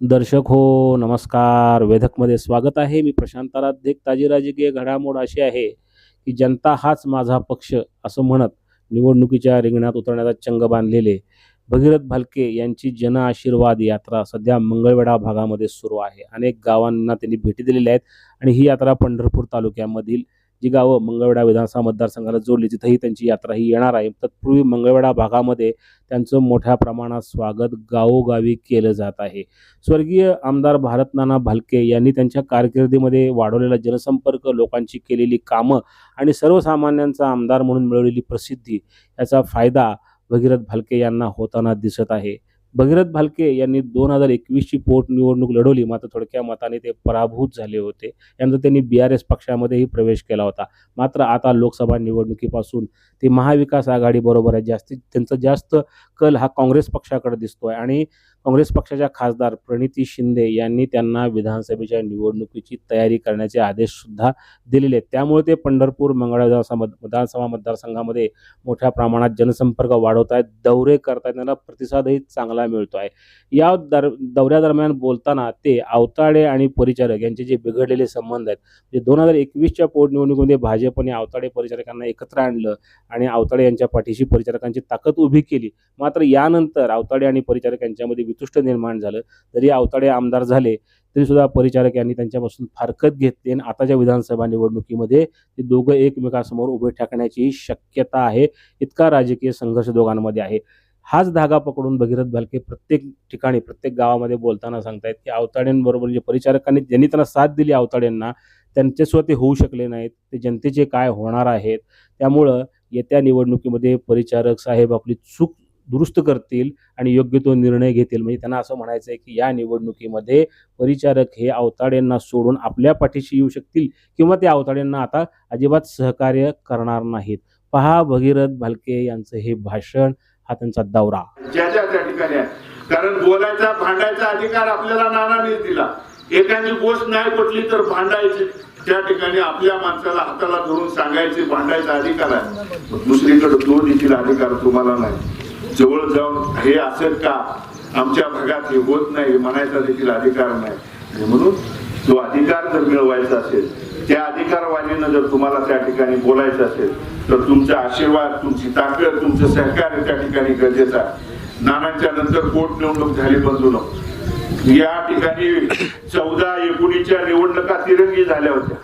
दर्शक हो नमस्कार. वेधकमध्ये स्वागत आहे. मी प्रशांत आराध्य ताजी राजकीय घडामोड अशी आहे की जनता हाच माझा पक्ष असं म्हणत निवडणुकीच्या रिंगणात उतरण्याचा चंग बांधलेले भगीरथ भालके यांची जन आशीर्वाद यात्रा सध्या मंगळवेढा भागामध्ये सुरू आहे. अनेक गावांना त्यांनी भेटी दिलेल्या आहेत आणि ही यात्रा पंढरपूर तालुक्यामधील जी गावं मंगळवेढा विधानसभा मतदारसंघाला जोडली तिथंही त्यांची यात्रा ही येणार आहे. तत्पूर्वी मंगळवेढा भागामध्ये त्यांचं मोठ्या प्रमाणात स्वागत गावोगावी केलं जात आहे. स्वर्गीय आमदार भारत नाना भालके यांनी त्यांच्या कारकिर्दीमध्ये वाढवलेला जनसंपर्क लोकांची केलेली कामं आणि सर्वसामान्यांचा आमदार म्हणून मिळवलेली प्रसिद्धी याचा फायदा भगीरथ भालके यांना होताना दिसत आहे. भगीरथ भालके यांनी दोन हजार एकवीसची पोटनिवडणूक लढवली. मात्र थोडक्या मताने ते पराभूत झाले होते. यानंतर त्यांनी बी आर एस पक्षामध्येही प्रवेश केला होता. मात्र आता लोकसभा निवडणुकीपासून ते महाविकास आघाडीबरोबर आहे. जास्तीत त्यांचा जास्त कल हा काँग्रेस पक्षाकडे दिसतो आहे आणि काँग्रेस पक्षाच्या खासदार प्रणिती शिंदे यांनी त्यांना विधानसभेच्या निवडणुकीची तयारी करण्याचे आदेश सुद्धा दिलेले आहेत. त्यामुळे ते पंढरपूर मंगळा विधानसभा विधानसभा मतदारसंघामध्ये मोठ्या प्रमाणात जनसंपर्क वाढवत आहेत. दौरे करतायत त्यांना प्रतिसादही चांगला मिळतो आहे. या दर दौऱ्यादरम्यान बोलताना ते आवताडे आणि परिचारक यांचे जे बिघडलेले संबंध आहेत म्हणजे दोन हजार एकवीसच्या पोटनिवडणुकीमध्ये भाजपने आवताडे परिचारकांना एकत्र आणलं आणि आवताडे यांच्या पाठीशी परिचारकांची ताकद उभी केली. मात्र यानंतर आवताडे आणि परिचारक यांच्यामध्ये वितुष्ट निर्माण झालं. जरी आवताडे आमदार झाले तरी सुद्धा परिचारक यांनी त्यांच्यापासून फारकत घेतली आणि आताच्या विधानसभा निवडणुकीमध्ये ते दोघं एकमेकांसमोर उभे ठाकण्याची शक्यता आहे इतका राजकीय संघर्ष दोघांमध्ये आहे. हाच धागा पकडून भगीरथ भालके प्रत्येक ठिकाणी प्रत्येक गावामध्ये बोलताना सांगतायत की आवताड्यांबरोबर जे परिचारकांनी ज्यांनी त्यांना साथ दिली आवताड्यांना त्यांच्यासुद्धा ते होऊ शकले नाहीत. ते जनतेचे काय होणार आहेत? त्यामुळं येत्या निवडणुकीमध्ये परिचारक साहेब आपली चूक दुरुस्त करतील आणि योग्य तो निर्णय घेतील. म्हणजे त्यांना असं म्हणायचं आहे की या निवडणुकीमध्ये परिचारक हे अवताड्यांना सोडून आपल्या पाठीशी येऊ शकतील किंवा ते आवताड्यांना आता अजिबात सहकार्य करणार नाहीत. पहा भगीरथ भालके यांचं हे भाषण हा त्यांचा दौरा. ज्याच्या त्या ठिकाणी कारण बोलायचा भांडायचा अधिकार आपल्याला नानाने दिला एखादी गोष्ट नाही पटली तर भांडायची. त्या ठिकाणी आपल्या माणसाला हाताला धरून सांगायचे भांडायचा अधिकार आहे. दुसरीकडे तो देखील अधिकार तुम्हाला नाही. जवळ जाऊन हे असेल का? आमच्या भागात हे होत नाही म्हणायचा देखील अधिकार नाही. आणि म्हणून तो अधिकार जर मिळवायचा असेल त्या अधिकारवाणीनं जर तुम्हाला त्या ठिकाणी बोलायचं असेल तर तुमचा आशीर्वाद तुमची ताकद तुमचं सहकार्य त्या ठिकाणी गरजेचं आहे. नानांच्या नंतर पोटनिवडणूक झाली बंधू या ठिकाणी चौदा एकोणीसच्या निवडणुका तिरंगी झाल्या होत्या.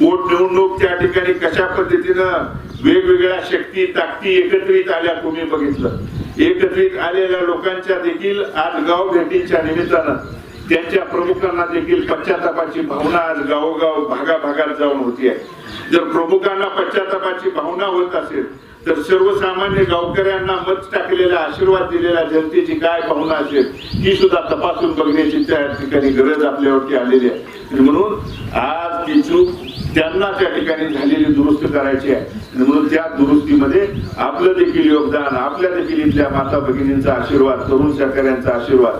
पोटनिवडणूक त्या ठिकाणी कशा पद्धतीनं वेगवेगळ्या शक्ती ताकदी एकत्रित आल्या तुम्ही बघितलं. एकत्रित आलेल्या लोकांच्या देखील आज गाव भेटीच्या निमित्तानं त्यांच्या प्रमुखांना देखील पश्चातापाची भावना आज गावोगाव भागाभागात जाऊन होती आहे. जर प्रमुखांना पश्चातापाची भावना होत असेल तर सर्वसामान्य गावकऱ्यांना मत टाकलेला आशीर्वाद दिलेल्या जनतेची काय भावना असेल ही सुद्धा तपासून बघण्याची त्या ठिकाणी गरज आपल्यावरती आलेली आहे. म्हणून आज ती चूक त्यांना त्या ठिकाणी झालेली दुरुस्त करायची आहे. म्हणून त्या दुरुस्तीमध्ये आपलं देखील योगदान आपल्या देखील इथल्या माता भगिनींचा आशीर्वाद तरुण सहकाऱ्यांचा आशीर्वाद.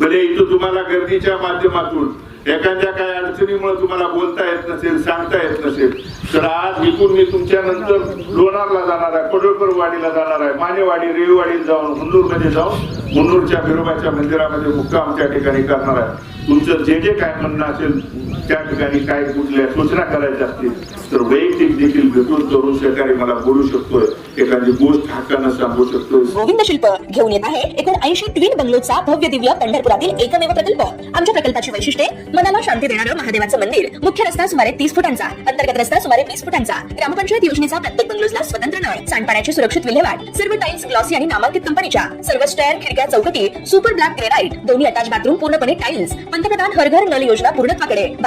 भले इथं तुम्हाला गर्दीच्या माध्यमातून एखाद्या काय अडचणीमुळे तुम्हाला बोलता येत नसेल सांगता येत नसेल तर आज इकून मी तुमच्या नंतर लोणारला जाणार आहे पडळकर वाडीला जाणार आहे मानेवाडी रेवीवाडीला जाऊन हुंदूरमध्ये जाऊन हुंदूरच्या बिरोबाच्या मंदिरामध्ये मुक्काम त्या ठिकाणी करणार आहे. तुमचं जे जे काय म्हणणं असेल त्या ठिकाणी काय कुठल्या सूचना करायच्या असतील तर वैयक्तिक देखील भेटून तरुण सहकारी मला बोलू शकतोय. एखादी गोष्ट हक्कानं सांगू शकतोय. गोविंद शिल्प घेऊन येत आहे एकोणऐंशी ट्विन बंगलोचा भव्य दिव्य पंढरपुरातील एकमेव प्रकल्प. आमच्या प्रकल्पाची वैशिष्ट्ये मनाला शांती देणारं महादेवाचं मंदिर. मुख्य रस्ता सुमारे तीस फुटांचा अंतर्गत रस्ता सुमारे वीस फुटांचा. ग्रामपंचायत योजनेचा प्रत्येक बंगलोजला स्वतंत्र नळ सांडपाण्याची सुरक्षित विल्हेवाट सर्व टाइल्स ग्लॉसी आणि नामांकित कंपनीच्या सर्व स्टेअर खिडक्या चौकटी सुपर ब्लॅक ग्रेनाइट दोन्ही अटॅच बाथरूम पूर्णपणे टाइल्स पंतप्रधान हर घर नल योजना पूर्णत्वाकडे.